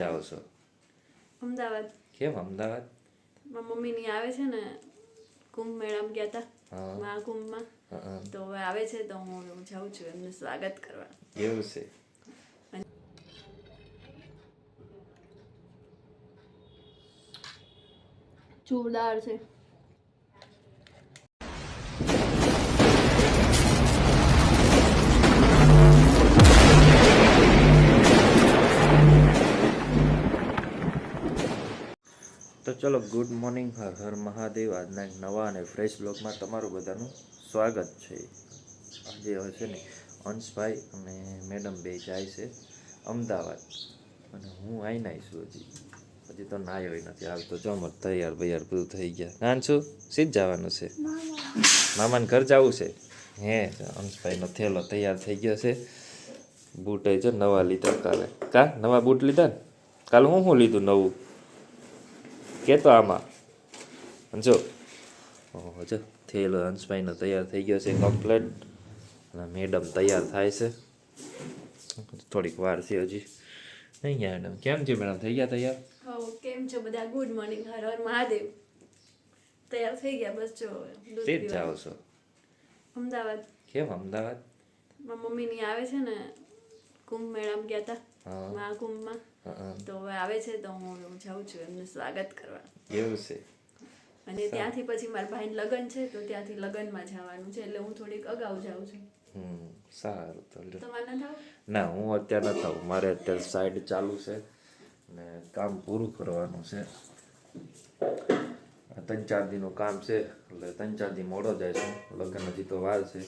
જાઓ છો? અમદાવાદ. કેમ અમદાવાદ? મારા મમ્મીની આવે છે ને કુંભ મેળામાં ગયા હતા મહાકુંભ મહાકુંભમાં. તો હવે આવે છે તો હું જાઉં છું એમને સ્વાગત કરવા. એવું છે. જોરદાર છે. ચલો ગુડ મોર્નિંગ હર હર મહાદેવ. આજના એક નવા અને ફ્રેશ બ્લોગમાં તમારું બધાનું સ્વાગત છે. આજે હવે છે ને, અંશભાઈ અને મેડમ બે જાય છે અમદાવાદ. અને હું આવીને આવીશું હજી. હજી તો નાયો નથી. હાલ તો જમર તૈયાર બૈયાર બધું થઈ ગયા. નાન છું સીધ જવાનું છે? મામાને ઘર જવું છે? હે અંશભાઈનો થેલો તૈયાર થઈ ગયો છે. બૂટ છે નવા લીધા કાલે. કા? નવા બૂટ લીધા કાલે હું શું લીધું નવું? કેતો આમાં જો ઓહો જો થયેલો હંસભાઈનો તૈયાર થઈ ગયો છે કમ્પ્લેટ અને મેડમ તૈયાર થાય છે થોડીક વાર છે હજી નહીં ગયા મેડમ કેમ છે મેડમ થઈ ગયા તૈયાર હો કેમ છો બધા ગુડ મોર્નિંગ હર હર મહાદેવ તૈયાર થઈ ગયા બસ જો તે જ જાઓ છો અમદાવાદ કેમ અમદાવાદ મારા મમ્મીની આવે છે ને કુંભ મેળામાં ગયા હતા મહાકુંભમાં તો હવે આવે છે તો હું જાઉં છું એમને સ્વાગત કરવા. એવું છે. અને ત્યાંથી પછી મારા ભાઈને લગ્ન છે તો ત્યાંથી લગ્નમાં જવાનું છે એટલે હું થોડીક અગાઉ જાઉં છું. સારું તો તમારે ના હું અત્યારે નથી થાઉં. મારે અત્યારે સાઈડ ચાલુ છે ને કામ પૂરું કરવાનું છે. ત્રણ ચાર દીનું કામ છે એટલે ત્રણ ચાર દી મોડો જાય છે. લગ્ન હજી તો વાર છે.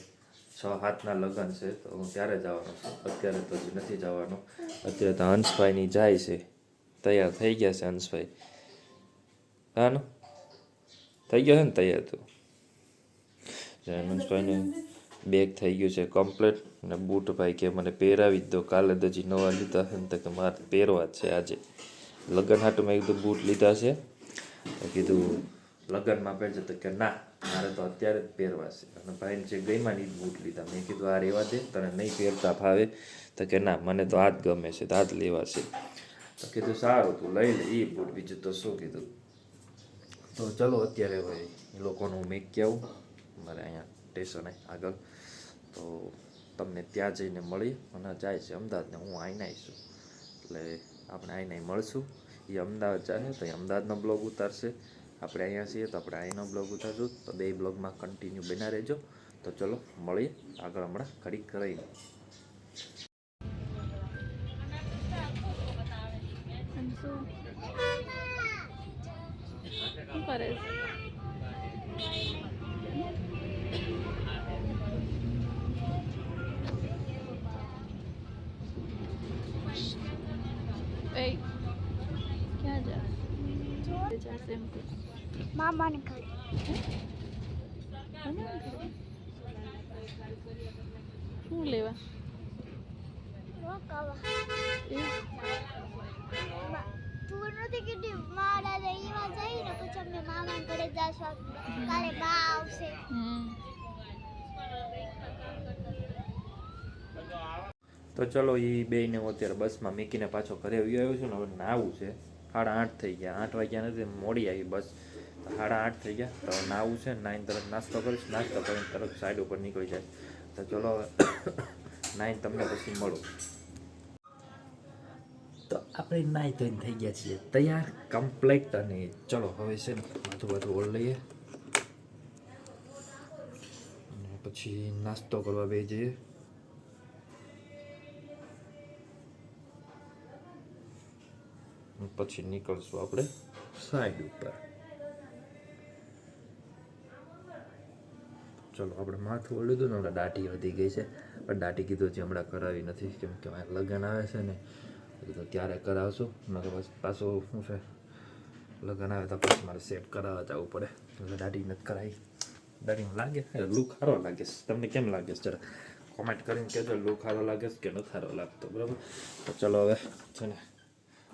છ હાથના લગ્ન છે, તો હું ત્યારે જવાનું છું. અત્યારે તો હજી નથી જવાનું. અત્યારે તો હંસભાઈની જાય છે. તૈયાર થઈ ગયા છે હંસભાઈ. હા ને? થઈ ગયો છે ને તૈયાર તો? હંસભાઈને બેગ થઈ ગયું છે કમ્પ્લેટ અને બૂટ ભાઈ કે મને પહેરાવી દો. કાલે તો હજી નવા લીધા છે ને તો કે મારે પહેરવા જ છે આજે. લગ્ન હાટું મેં કીધું બૂટ લીધા છે. કીધું લગ્નમાં પહેરજો તો કે ના, મારે તો અત્યારે જ પહેરવા છે. અને ભાઈને જે ગઈમાં ની બૂટ લીધા. મેં કીધું, આ રહેવા દે, તને નહીં પહેરતા ફાવે. તો કે ના, મને તો આ જ ગમે છે, તો આ જ લેવા છે. તો કીધું, સારું, તું લઈ લે એ બૂટ. બીજું તો શું કીધું? તો ચલો, અત્યારે ભાઈ એ લોકોનું હું મેં આવું મારે અહીંયા સ્ટેશને આગળ. તો તમને ત્યાં જઈને મળી અને જાય છે અમદાવાદને. હું આવીને આવીશું એટલે આપણે આવીને મળશું. એ અમદાવાદ જાય તો એ અમદાવાદનો બ્લોગ ઉતારશે. આપણે અહીંયા છીએ તો આપણે અહીંનો બ્લોગ ઉતારશું. તો બે બ્લોગમાં કન્ટિન્યુ બના રહેજો. તો ચલો, મળીએ આગળ હમણાં ઘડીક કરીને શું? જાશે એમ. મામાને ઘરે. શું લેવા? તું નથી કીધી મારા રહીમાં જઈને પછી અમે મામાને ઘરે જશું. કાલે બા આવશે. હમ. તો ચલો એ બેયને હું અત્યારે બસમાં મૂકીને પાછો ઘરે આવ્યો આવ્યો છું ને હવે નાવું છે. સાડા આઠ થઈ ગયા. આઠ વાગ્યા નથી, મોડી આવી બસ. સાડા આઠ થઈ ગયા. તો નાવું છે, નાઈન તરત નાસ્તો કરીશ. નાસ્તો કરીને તરત સાઈડ ઉપર નીકળી જાય. તો ચલો નાઈન તમને પછી મળું. તો આપણે નાઈ ધોઈને થઈ ગયા છીએ. તૈયાર કમ્પ્લેટ અને ચલો હવે છે ને, બધું બધું ઓળ લઈએ. અને પછી નાસ્તો કરવા બે જઈએ પછી નીકળશું આપણે સાઈડ ઉપર ચલો આપણે માથું ઓળ્યું હતું ને હમણાં દાઢી વધી ગઈ છે પણ દાઢી કીધું છે હમણાં કરાવી નથી કેમ કે મારે લગ્ન આવે છે ને કીધું ત્યારે કરાવશું નકર પછી પાછું શું છે લગ્ન આવે તો પછી મારે સેટ કરાવવા જવું પડે એટલે દાઢી નથી કરાવી દાઢી લાગે લુક સારો લાગે તમને કેમ લાગે છે જરા કોમેન્ટ કરીને કહેજો લુક સારો લાગે છે કે નથી સારો લાગતો બરાબર તો ચલો હવે છે ને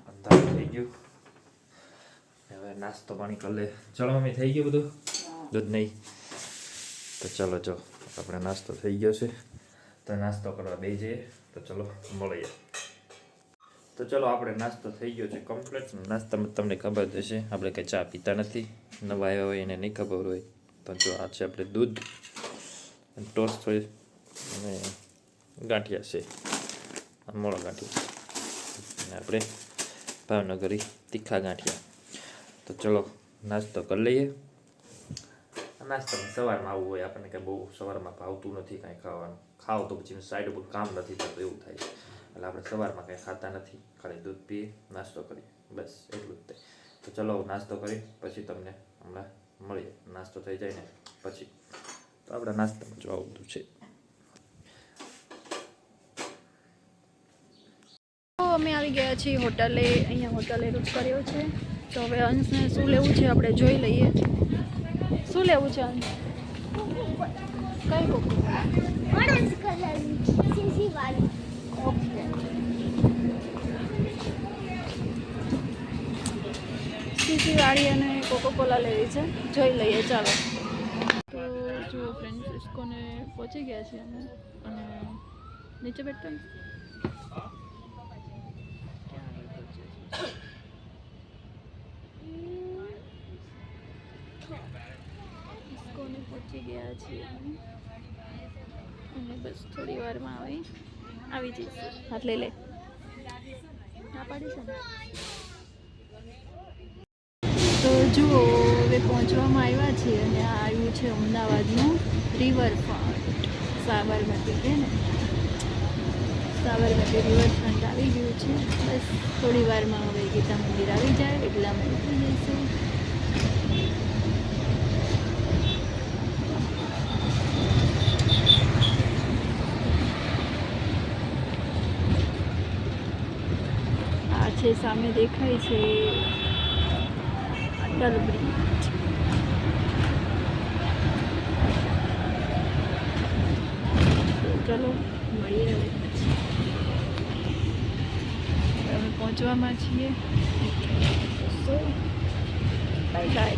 અંધારું થઈ ગયું. હવે નાસ્તો પાણી કરી લે. ચલો મમ્મી થઈ ગયું બધું? દૂધ નહીં. તો ચલો જો આપણે નાસ્તો થઈ ગયો છે. તો નાસ્તો કરવા બે જઈએ. તો ચલો મળીએ. તો ચલો આપણે નાસ્તો થઈ ગયો છે કમ્પ્લીટ નાસ્તામાં તમને ખબર જ હશે આપણે કંઈ ચા પીતા નથી. નવા આવ્યા હોય એને નહીં ખબર હોય. પણ જો આ છે આપણે દૂધ ટોસ્ટ હોય અને ગાંઠિયા છે. મોળા ગાંઠિયા. અને આપણે ભાવનગરી તીખા ગાંઠિયા. તો ચલો, નાસ્તો કરી લઈએ. નાસ્તો સવારમાં આવવું હોય, આપણને કંઈ બહુ સવારમાં ભાવતું નથી કાંઈ ખાવાનું. ખાવ તો પછી સાઈડ ઉપર કામ નથી થતું, એવું થાય એટલે આપણે સવારમાં કંઈ ખાતા નથી, ખાલી દૂધ પીએ, નાસ્તો કરીએ. બસ, એટલું જ થાય તો ચલો નાસ્તો કરી પછી તમને હમણાં મળીએ. નાસ્તો થઈ જાય ને, પછી. તો આપણે નાસ્તામાં જોવા બધું છે. અમે આવી ગયા છીએ હોટલે અહીંયા હોટલે રૂટ કર્યો છે. તો હવે અંશને શું લેવું છે આપણે જોઈ લઈએ. શું લેવું છે અંશ? કઈ ઓરેન્જ કલરની સીસી વાળી. ઓકે. સીસી વાળી અને કોકો કોલા લેવી છે. જોઈ લઈએ ચાલો. તો જો ફ્રેન્ડ ઇસ્કોને પહોંચી ગયા છીએ અમે અને નીચે બેઠતા ઇસ્કોને પહોંચી ગયા છીએ અને બસ થોડી વારમાં હવે આવી જઈશું. હાથ લઈ લે. ના પાડી છે તો જુઓ હવે પહોંચવામાં આવ્યા છીએ અને આ આવ્યું છે અમદાવાદનું રિવરફ્રન્ટ સાબરમતી છે ને? સાબરમતી રિવરફ્રન્ટ આવી ગયું છે. બસ થોડી વારમાં હવે ગીતા મંદિર આવી જાય એટલે અમે ઉતરી જઈશું આ છે, સામે દેખાય છે. અટલ બ્રિજ ચલો, મળીએ હવે પહોંચવામાં છીએ. બાય બાય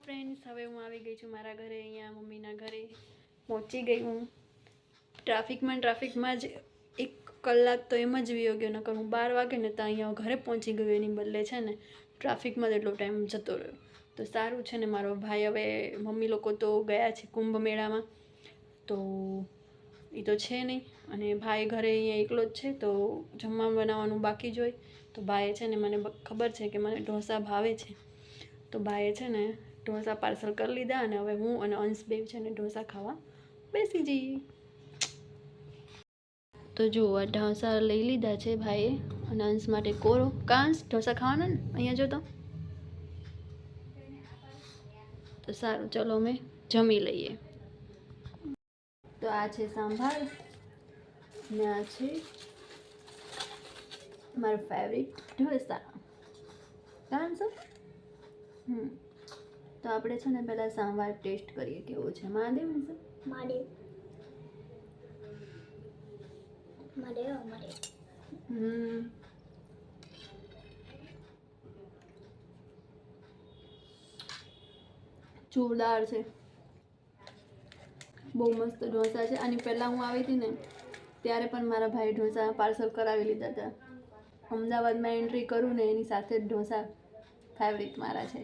ફ્રેન્ડ્સ હવે હું આવી ગઈ છું મારા ઘરે, અહીંયા મમ્મીના ઘરે. પહોંચી ગઈ હું. ટ્રાફિકમાં ટ્રાફિકમાં જ કલાક તો એમ જ વિયો ગયો નકર હું બાર વાગે ને તો અહીંયા ઘરે પહોંચી ગયો એની બદલે છે ને, ટ્રાફિકમાં જ એટલો ટાઈમ જતો રહ્યો. તો સારું છે ને મારો ભાઈ હવે, મમ્મી લોકો તો ગયા છે કુંભ મેળામાં, તો એ તો છે નહીં. અને ભાઈ ઘરે અહીંયા એકલો જ છે, તો જમવા બનાવવાનું બાકી જ હોય. તો ભાઈએ છે ને મને ખબર છે કે મને ઢોસા ભાવે છે. તો ભાઈએ છે ને ઢોસા પાર્સલ કરી લીધા અને હવે હું અને અંશબેવ છે ને ઢોસા ખાવા બેસી જઈએ. તો જુઓ ઢોસા લઈ લીધા છે ભાઈએ. અને અંશ માટે કોરો કાંસ, ઢોસા ખાવાના ને? અહીંયા જો તો. સારું, ચલો અમે જમી લઈએ. તો આ છે સાંભાર. ને આ છે મારો ફેવરિટ ઢોસા. કાંસ હમ. તો આપણે છે ને પહેલાં સાંભાર ટેસ્ટ કરીએ, કેવો છે? મહાદેવ ને સર મારે મારે મારે હમ. જોરદાર છે. બહુ મસ્ત ઢોસા છે. આની પહેલાં હું આવી હતી ને ત્યારે પણ મારા ભાઈ ઢોસા પાર્સલ કરાવી લીધા હતા. અમદાવાદમાં એન્ટ્રી કરું ને એની સાથે જ ઢોસા ફેવરિટ મારા છે.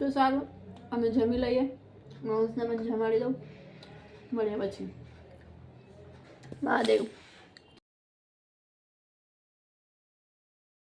તો સારું અમે જમી લઈએ. માઉસને પણ જમાડી દઉં. મળ્યા પછી. મહાદેવ.